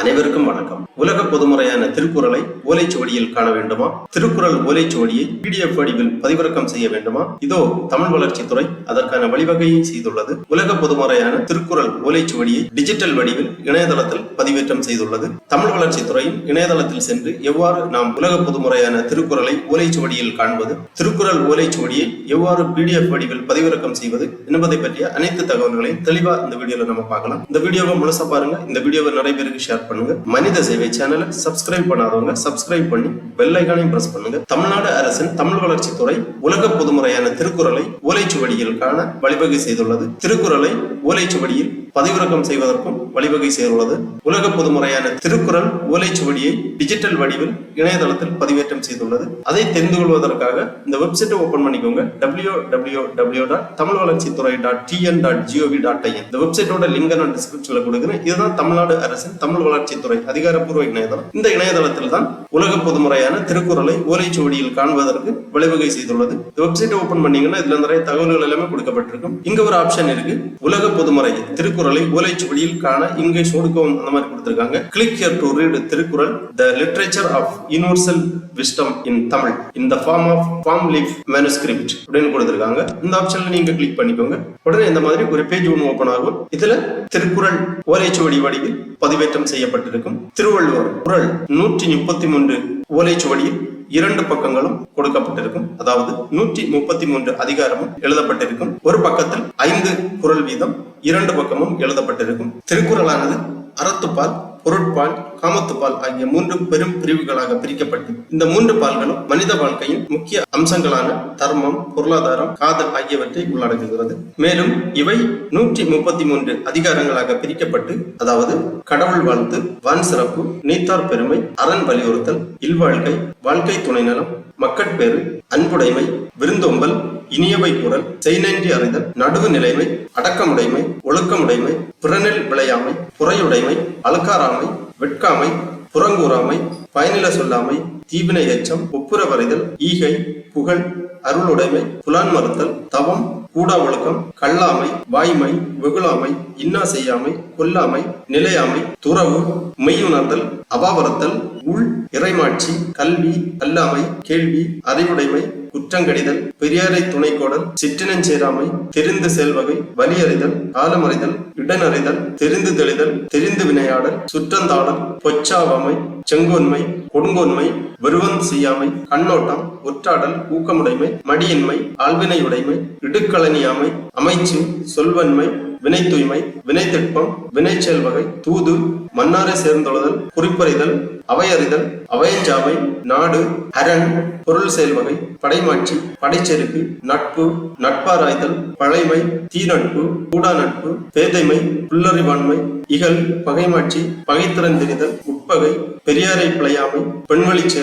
அனைவருக்கும் வணக்கம். உலக பொதுமறையான திருக்குறளை ஓலைச்சுவடியில் காண வேண்டுமா? திருக்குறள் ஓலைச்சுவடியை பிடிஎஃப் வடிவில் பதிவிறக்கம் செய்ய வேண்டுமா? இதோ தமிழ் வளர்ச்சித்துறை அதற்கான வழிவகையை செய்துள்ளது. உலக பொதுமறையான திருக்குறள் ஓலைச்சுவடியை டிஜிட்டல் வடிவில் இணையதளத்தில் பதிவேற்றம் செய்துள்ளது. தமிழ் வளர்ச்சித்துறையின் இணையதளத்தில் சென்று எவ்வாறு நாம் உலக பொதுமுறையான திருக்குறளை ஓலைச்சுவடியில் காண்பது? திருக்குறள் ஓலைச்சுவடியை எவ்வாறு பிடிஎஃப் வடிவில் பதிவிறக்கம் செய்வது என்பதை பற்றிய அனைத்து தகவல்களையும் தெளிவா இந்த வீடியோல நம்ம பார்க்கலாம். இந்த வீடியோவை முழுசா பாருங்க. இந்த வீடியோவை நிறைய பேருக்கு ஷேர் பண்ணுங்க. மனித சேவை சேனலை சப்ஸ்கிரைப் பண்ணாதவங்க சப்ஸ்கிரைப் பண்ணி பெல் பிரஸ் பண்ணுங்க. தமிழ்நாடு அரசின் தமிழ் வளர்ச்சித்துறை உலக பொதுமுறையான திருக்குறளை ஓலைச்சுவடியில் காண வழிவகை செய்துள்ளது. திருக்குறளை ஓலைச்சுவடியில் பதிவிறக்கம் செய்வதற்கும் வழிவகை செய்துள்ளது. உலக பொதுமுறையான திருக்குறள் ஓலைச்சுவடியை டிஜிட்டல் வடிவில் இணையதளத்தில் பதிவேற்றம் செய்துள்ளது. அதை தெரிந்து கொள்வதற்காக இந்த வெப்சைட்டை ஓபன் பண்ணிக்கோங்க. W W W dot Tamil Valarchithurai dot TN dot GOV dot IN இந்த வெப்சைட்டோட லிங்க் நான் டிஸ்கிரிப்ஷன்ல கொடுக்குறேன். இதுதான் தமிழ்நாடு அரசின் தமிழ் வளர்ச்சித்துறை அதிகாரப்பூர்வ இணையதளம். இந்த இணையதளத்தில் தான் உலக பொதுமுறையான திருக்குறளை ஓலைச்சுவடியில் காண்பதற்கு வழிவகை செய்துள்ளது. இந்த வெப்சைட்டை ஓபன் பண்ணீங்கன்னா இதுல நிறைய தகவல்கள் எல்லாமே கொடுக்கப்பட்டிருக்கும். இங்க ஒரு ஆப்ஷன் இருக்கு. உலக பொதுமுறை திருக்குறள் ஓலைச்சுவடியில் காண இங்கே சொடுக்கவும் அந்த மாதிரி கொடுத்திருக்காங்க. Click here to read Thirukkural. The literature of universal wisdom in Tamil in the form of form leaf manuscript அப்படின்னு கொடுத்திருக்காங்க. இந்த ஆப்ஷன்ல நீங்க கிளிக் பண்ணிக்கோங்க. உடனே இந்த மாதிரி ஒரு பேஜ் ஒன்று ஓபன் ஆகும். இதுல திருக்குறள் ஓலைச்சுவடி வடிவில் பதிவேற்றம் செய்யப்பட்டிருக்கும். திருவள்ளுவர் குரல் நூற்றி முப்பத்தி மூன்று ஓலைச்சுவடியில் இரண்டு பக்கங்களும் கொடுக்கப்பட்டிருக்கும். அதாவது நூற்றி முப்பத்தி மூன்று அதிகாரமும் எழுதப்பட்டிருக்கும். ஒரு பக்கத்தில் ஐந்து குறள் வீதம் இரண்டு பக்கமும் எழுதப்பட்டிருக்கும். திருக்குறளானது அறத்துப்பால் பொருட்பால் காமத்துப்பால் ஆகிய மூன்று பெரும் பிரிவுகளாக பிரிக்கப்பட்டு இந்த மூன்று பால்களும் மனித வாழ்க்கையின் முக்கிய அம்சங்களான தர்மம் பொருளாதாரம் காதல் ஆகியவற்றை உள்ளடக்குகிறது. மேலும் இவை நூற்றி முப்பத்தி மூன்று அதிகாரங்களாக பிரிக்கப்பட்டு அதாவது கடவுள் வாழ்த்து வான் சிறப்பு நீத்தார் பெருமை அரண் வலியுறுத்தல் இல்வாழ்க்கை வாழ்க்கை துணை நலம் மக்கட்பேறு அன்புடைமை விருந்தோம்பல் இனியவை குரல் செய்நன்றி அறிதல் நடுவு நிலைமை அடக்கமுடைமை ஒழுக்கமுடைமை பிறனில் விளையாமை புறையுடைமை அழுக்காராமை வெட்காமை புறங்கூறாமை பயனில சொல்லாமை தீவினை எச்சம் ஒப்புரவறிதல் ஈகை புகழ் அருளுடைமை புலான் மறுத்தல் தவம் கூடா ஒழுக்கம் கல்லாமை வாய்மை வெகுளாமை இன்னா செய்யாமை கொல்லாமை நிலையாமை துறவு மெய்யுணர்தல் அபாவரத்தல் உள் இறைமாட்சி கல்வி கல்லாமை கேள்வி அறிவுடைமை குற்றங்கடிதல் பெரியாரை துணைக்கோடல் சிற்றினஞ்சேராமை தெரிந்து செல்வகை வலியறிதல் காலமறிதல் இடனறிதல் தெரிந்து தெளிதல் தெரிந்து வினையாடல் சுற்றந்தாடல் பொச்சாவாமை செங்கோன்மை கொடுங்கோன்மை வெறுவன் செய்யாமை கண்ணோட்டம் ஒற்றாடல் ஊக்கமுடைமை மடியின்மை ஆழ்வினையுடைமை இடுக்களனியாமை அமைச்சு சொல்வன்மை வினை தூய்மை வினை திட்பம் வினை செல்வகை தூது மன்னாரை சேர்ந்தொழுதல் குறிப்பறிதல் அவையறிதல் அவையஞ்சாமை நாடு அரண் பொருள் செயல்வகை படைமாட்சி படைச்செருக்கு நட்பு நட்பாராய்தல் பழைமை தீ நட்பு கூடா நட்பு பேதைமை புல்லறிவாண்மை இகல் பகைமாட்சி பகைத்திறந்திரிதல் உட்பகை பெரியாரை பிழையாமை பெண்வழிச்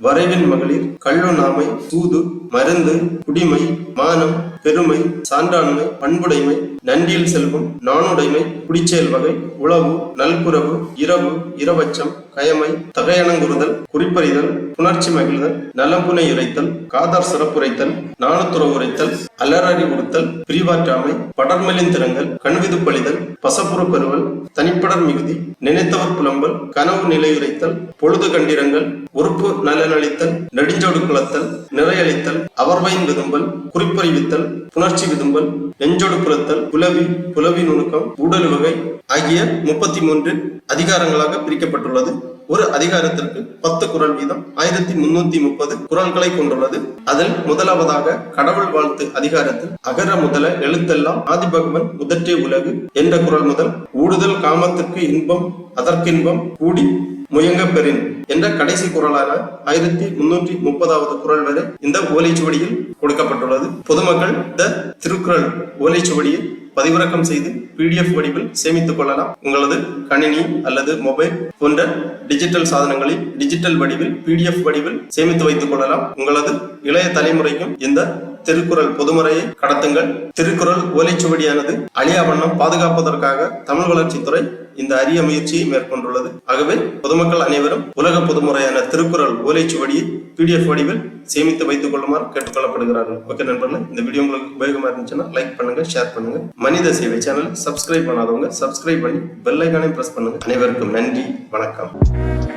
வரைவின் மகளிர் கள்ளுநாமை தூது மருந்து குடிமை மானம் பெருமை சான்றாண்மை பண்புடைமை நன்றியில் செல்வம் நாணுடைமை குடிச்செயல் வகை உளவு நல்புறவு இரவு இரவச்சம் கயமை தகையணங்குறுதல் குறிப்பறிதல் புணர்ச்சி மகிழ்தல் நலம்புனை உரைத்தல் காதார் சிறப்புரைத்தல் நாணத்துறவு உரைத்தல் அலறறி உறுத்தல் பிரிவாற்றாமை படர்மெலின் திறங்கள் கண்விதுப்பளிதல் பசப்புற பெறுவல் தனிப்படர் மிகுதி நினைத்தவர் புலம்பல் கனவு நிலையுரைத்தல் பொழுது கண்டிரங்கள் உறுப்பு நலனளித்தல் நெடுஞ்சோடு குளத்தல் நிறையளித்தல் அவர்வையின் விதும்பல் குறிப்பறிவித்தல் புணர்ச்சி விதும்பல் நெஞ்சொடு புலத்தல் புலவி புலவி நுணுக்கம் உடல் வகை ஆகிய முப்பத்தி மூன்று அதிகாரங்களாக பிரிக்கப்பட்டுள்ளது. ஒரு அதிகாரத்திற்கு பத்து குரல் வீதம் ஆயிரத்தி முன்னூத்தி முப்பது குரல்களை கொண்டுள்ளது. அதில் முதலாவதாக கடவுள் வாழ்த்து அதிகாரத்தில் அகர முதல எழுத்தெல்லாம் ஆதிபகவன் முதற்றே உலகு என்ற குரல் முதல் ஊடுதல் காமத்திற்கு இன்பம் அதற்கின்பம் கூடி முயங்க பெறின் என்ற கடைசி குரலான ஆயிரத்தி முன்னூற்றி முப்பதாவது குரல் வரை இந்த ஓலைச்சுவடியில் கொடுக்கப்பட்டுள்ளது. பொதுமக்கள் இந்த திருக்குறள் ஓலைச்சுவடியை பதிவிறக்கம் செய்து பிடிஎஃப் வடிவில் சேமித்துக் கொள்ளலாம். உங்களது கணினி அல்லது மொபைல் போன்ற டிஜிட்டல் சாதனங்களில் டிஜிட்டல் வடிவில் பிடிஎஃப் வடிவில் சேமித்து வைத்துக் கொள்ளலாம். உங்களது இளைய தலைமுறைக்கும் இந்த திருக்குறள் பொதுமுறையை கடத்துங்கள். திருக்குறள் ஓலைச்சுவடியானது அழியா வண்ணம் பாதுகாப்பதற்காக தமிழ் வளர்ச்சித்துறை இந்த அரிய முயற்சியை மேற்கொண்டுள்ளது. ஆகவே பொதுமக்கள் அனைவரும் உலக பொதுமுறையான திருக்குறள் ஓலைச்சுவடியை பிடிஎஃப் வடிவில் சேமித்து வைத்துக் கொள்ளுமாறு கேட்டுக்கொள்ளப்படுகிறார்கள். ஓகே நண்பர்களே இந்த வீடியோ உங்களுக்கு உபயோகமா இருந்துச்சுன்னா லைக் பண்ணுங்க ஷேர் பண்ணுங்க. மனித சேவை சேனல் சப்ஸ்கிரைப் பண்ணாதவங்க சப்ஸ்கிரைப் பண்ணி பெல் ஐக்கானையும் பிரஸ் பண்ணுங்க. அனைவருக்கும் நன்றி வணக்கம்.